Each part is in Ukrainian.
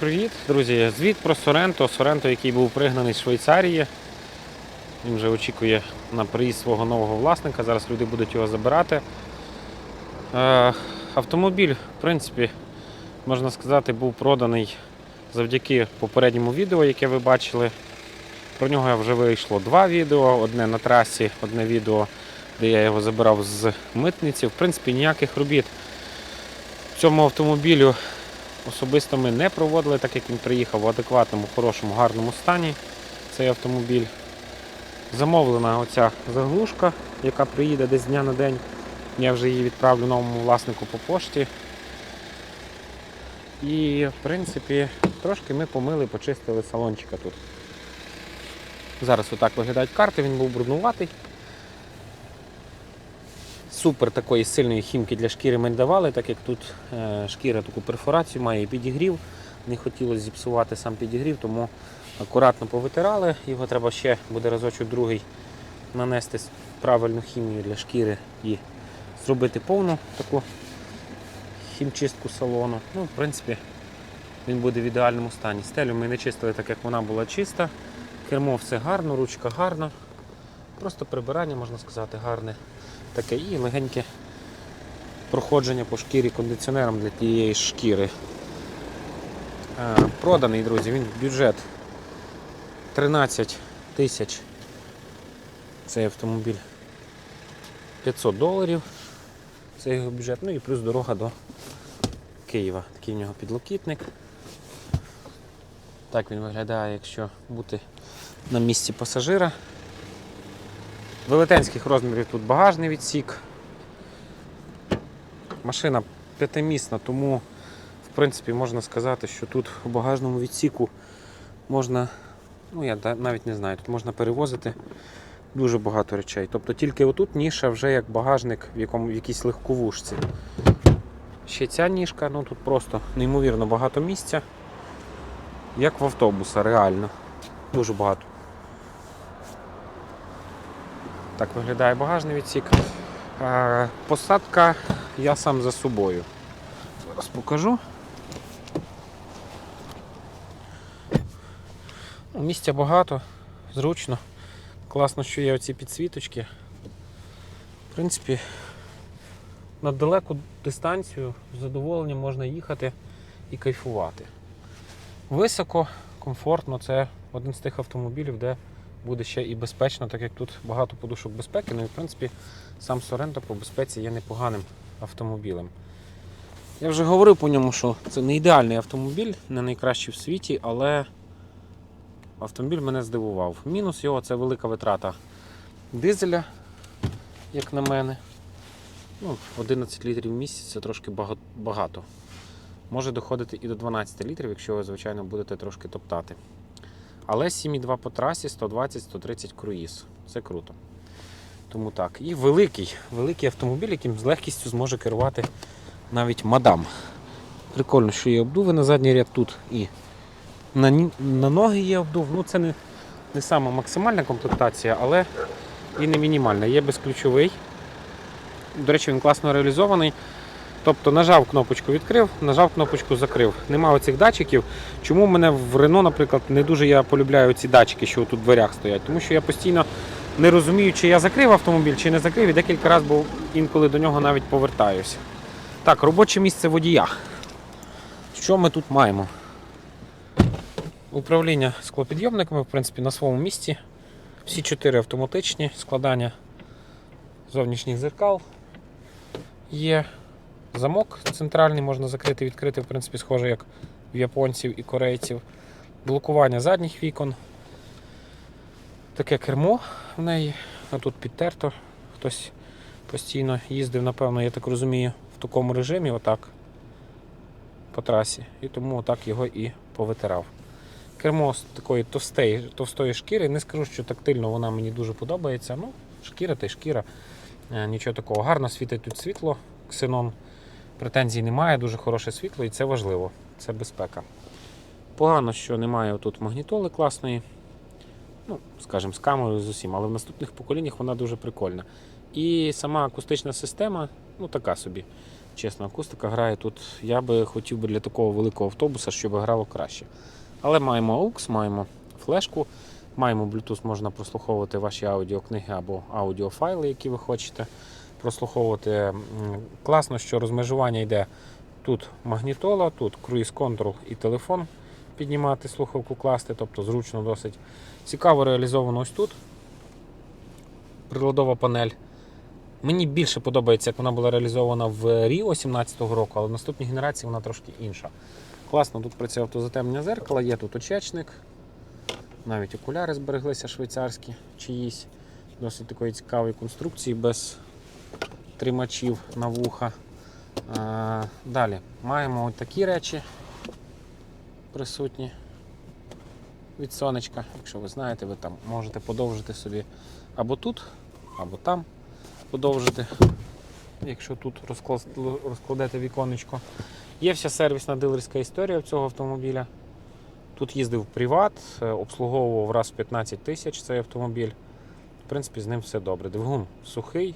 Привіт, друзі! Звіт про Соренто. Соренто, який був пригнаний з Швейцарії. Він вже очікує на приїзд свого нового власника. Зараз люди будуть його забирати. Е, автомобіль, в принципі, можна сказати, був проданий завдяки попередньому відео, яке ви бачили. Про нього вже вийшло два відео: одне на трасі, одне відео, де я його забирав з митниці. В принципі, ніяких робіт цьому автомобілю особисто ми не проводили, так як він приїхав в адекватному, хорошому, гарному стані. Цей автомобіль. Замовлена оця заглушка, яка приїде десь дня на день. Я вже її відправлю новому власнику по пошті. І, в принципі, трошки ми помили, почистили салончика тут. Зараз отак виглядають карти, він був бруднуватий. Супер такої сильної хімки для шкіри ми не давали, так як тут е, шкіра таку перфорацію має і підігрів. Не хотілося зіпсувати сам підігрів, тому акуратно повитирали. Його треба ще буде разочок другий нанести правильну хімію для шкіри і зробити повну таку хімчистку салону. Ну, в принципі, він буде в ідеальному стані. Стелю ми не чистили так, як вона була чиста. Кермо все гарно, ручка гарна. Просто прибирання, можна сказати, гарне таке і легеньке проходження по шкірі кондиціонером для тієї шкіри. Е, Проданий, друзі, він бюджет 13 тисяч. Цей автомобіль 500 доларів. Це його бюджет. Ну і плюс дорога до Києва. Такий в нього підлокітник. Так він виглядає, якщо бути на місці пасажира. Велетенських розмірів тут багажний відсік. Машина п'ятимісна, тому в принципі можна сказати, що тут у багажному відсіку можна, ну я навіть не знаю, тут можна перевозити дуже багато речей. Тобто тільки отут ніша вже як багажник в, якому, в якійсь легковушці. Ще ця ніжка, ну тут просто неймовірно багато місця. Як в автобуса, реально. Дуже багато. Так виглядає багажний відсік. Е, Посадка я сам за собою. Зараз покажу. Ну, Місця багато, зручно. Класно, що є оці підсвіточки. В принципі, на далеку дистанцію з задоволенням можна їхати і кайфувати. Високо, комфортно, це один з тих автомобілів, де буде ще і безпечно, так як тут багато подушок безпеки. Ну і в принципі сам Sorento по безпеці є непоганим автомобілем. Я вже говорив по ньому, що це не ідеальний автомобіль, не найкращий в світі, але автомобіль мене здивував. Мінус його це велика витрата дизеля, як на мене. Ну, 11 літрів в місяць це трошки багато. Може доходити і до 12 літрів, якщо ви, звичайно, будете трошки топтати. Але 7,2 по трасі, 120-130 круїз. Це круто. Тому так. І великий, великий автомобіль, яким з легкістю зможе керувати навіть мадам. Прикольно, що є обдуви на задній ряд тут і на, на ноги є обдув. Ну, це не, не сама максимальна комплектація, але і не мінімальна. Є безключовий. До речі, він класно реалізований. Тобто нажав кнопочку відкрив, нажав кнопочку закрив. Нема оцих датчиків. Чому мене в Рено, наприклад, не дуже я полюбляю ці датчики, що тут в дверях стоять? Тому що я постійно не розумію, чи я закрив автомобіль, чи не закрив, і декілька разів був інколи до нього навіть повертаюся. Так, робоче місце водія. Що ми тут маємо? Управління склопідйомниками, в принципі, на своєму місці. Всі чотири автоматичні, складання зовнішніх зеркал. Є замок центральний, можна закрити, відкрити, в принципі, схоже, як в японців і корейців. Блокування задніх вікон. Таке кермо в неї, а тут підтерто. Хтось постійно їздив, напевно, я так розумію, в такому режимі, отак, по трасі. І тому отак його і повитирав. Кермо з такої товстої, товстої шкіри. Не скажу, що тактильно вона мені дуже подобається. Ну, шкіра та й шкіра. Е, Нічого такого. Гарно світить тут світло, ксенон. Претензій немає, дуже хороше світло і це важливо. Це безпека. Погано, що немає тут магнітоли класної. Ну, скажімо, з камерою з усім, але в наступних поколіннях вона дуже прикольна. І сама акустична система, ну така собі. Чесно, акустика грає тут. Я би хотів би для такого великого автобуса, щоб грало краще. Але маємо AUX, маємо флешку, маємо Bluetooth, можна прослуховувати ваші аудіокниги або аудіофайли, які ви хочете прослуховувати. Класно, що розмежування йде тут магнітола, тут круїз контрол і телефон піднімати, слухавку класти, тобто зручно досить. Цікаво реалізовано ось тут. Приладова панель. Мені більше подобається, як вона була реалізована в Rio 17-го року, але в наступній генерації вона трошки інша. Класно, тут працює автозатемнення зеркала, є тут очечник. Навіть окуляри збереглися швейцарські чиїсь. Досить такої цікавої конструкції без тримачів на вуха. Далі маємо ось такі речі присутні від сонечка. Якщо ви знаєте, ви там можете подовжити собі або тут, або там подовжити, якщо тут розкладете віконечко. Є вся сервісна дилерська історія цього автомобіля. Тут їздив приват, е, обслуговував раз в 15 тисяч цей автомобіль. В принципі, з ним все добре. Двигун сухий,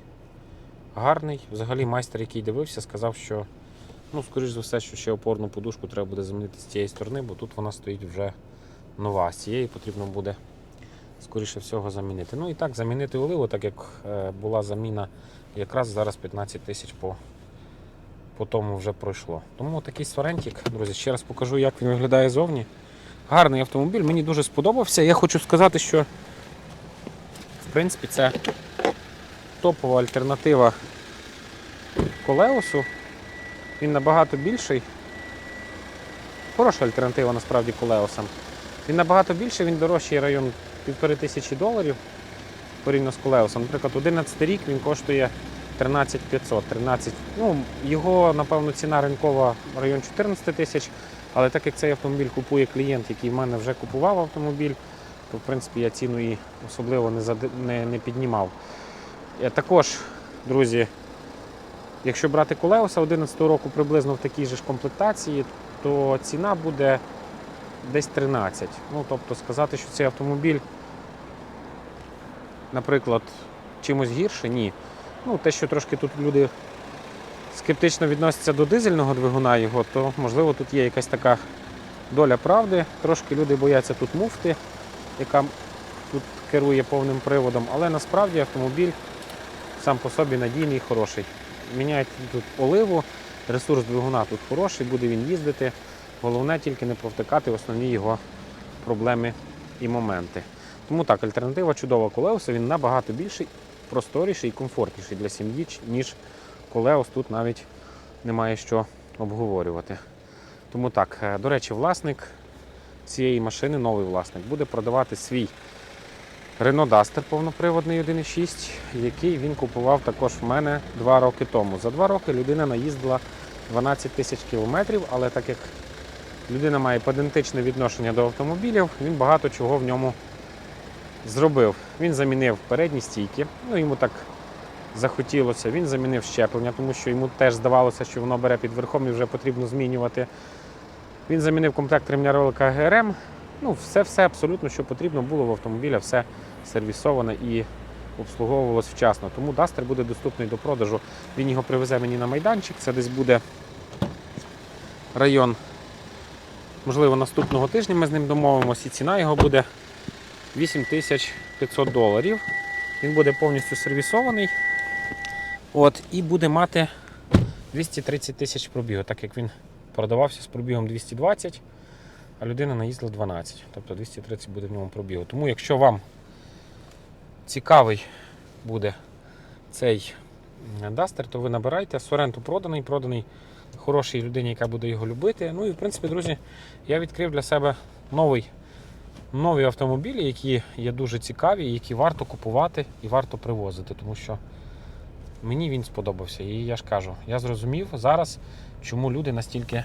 гарний. Взагалі майстер, який дивився, сказав, що ну, скоріш за все, що ще опорну подушку треба буде замінити з цієї сторони, бо тут вона стоїть вже нова. З цієї потрібно буде скоріше всього замінити. Ну і так, замінити оливу, так як е, була заміна якраз зараз 15 тисяч по, по тому вже пройшло. Тому такий сварентик, друзі, ще раз покажу, як він виглядає зовні. Гарний автомобіль, мені дуже сподобався. Я хочу сказати, що в принципі це топова альтернатива Колеусу. Він набагато більший. Хороша альтернатива насправді Колеусам. Він набагато більший, він дорожчий район півтори тисячі доларів порівняно з Колеусом. Наприклад, 11 рік він коштує 13 500. 13, ну, його, напевно, ціна ринкова район 14 тисяч. Але так як цей автомобіль купує клієнт, який в мене вже купував автомобіль, то в принципі я ціну і особливо не, зади- не, не піднімав. Е, Також, друзі, якщо брати Колеуса 11 року приблизно в такій же ж комплектації, то ціна буде десь 13. Ну, тобто сказати, що цей автомобіль, наприклад, чимось гірше, ні. Ну, те, що трошки тут люди скептично відносяться до дизельного двигуна його, то можливо тут є якась така доля правди. Трошки люди бояться тут муфти, яка тут керує повним приводом, але насправді автомобіль сам по собі надійний і хороший. Міняють тут оливу, ресурс двигуна тут хороший, буде він їздити. Головне тільки не провтикати основні його проблеми і моменти. Тому так, альтернатива чудова Колеуса, він набагато більший, просторіший і комфортніший для сім'ї, ніж Колеус. Тут навіть немає що обговорювати. Тому так, е, до речі, власник цієї машини, новий власник, буде продавати свій Renault Duster повноприводний 1.6, який він купував також в мене два роки тому. За два роки людина наїздила 12 тисяч кілометрів, але так як людина має педантичне відношення до автомобілів, він багато чого в ньому зробив. Він замінив передні стійки, ну йому так захотілося. Він замінив щеплення, тому що йому теж здавалося, що воно бере під верхом і вже потрібно змінювати. Він замінив комплект ремня ролика ГРМ. Ну, все, все абсолютно, що потрібно було в автомобіля, все сервісоване і обслуговувалось вчасно. Тому Duster буде доступний до продажу. Він його привезе мені на майданчик. Це десь буде район. Можливо, наступного тижня ми з ним домовимося, і ціна його буде 8500 доларів. Він буде повністю сервісований. От, і буде мати 230 тисяч пробігу, так як він продавався з пробігом 220, а людина наїздила 12. Тобто 230 буде в ньому пробігу. Тому якщо вам цікавий буде цей Дастер, то ви набирайте. Соренту проданий, проданий хорошій людині, яка буде його любити. Ну і в принципі, друзі, я відкрив для себе новий, нові автомобілі, які є дуже цікаві, які варто купувати і варто привозити, тому що мені він сподобався. І я ж кажу, я зрозумів зараз, чому люди настільки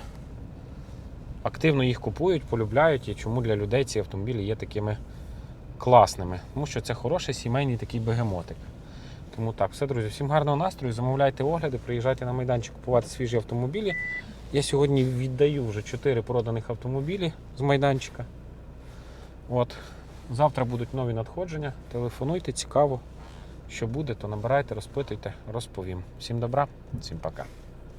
активно їх купують, полюбляють і чому для людей ці автомобілі є такими класними. Тому що це хороший сімейний такий бегемотик. Тому так, все, друзі, всім гарного настрою. Замовляйте огляди, приїжджайте на майданчик купувати свіжі автомобілі. Я сьогодні віддаю вже 4 проданих автомобілі з майданчика. От. Завтра будуть нові надходження. Телефонуйте, цікаво. Що буде, то набирайте, розпитуйте, розповім. Всім добра, всім пока.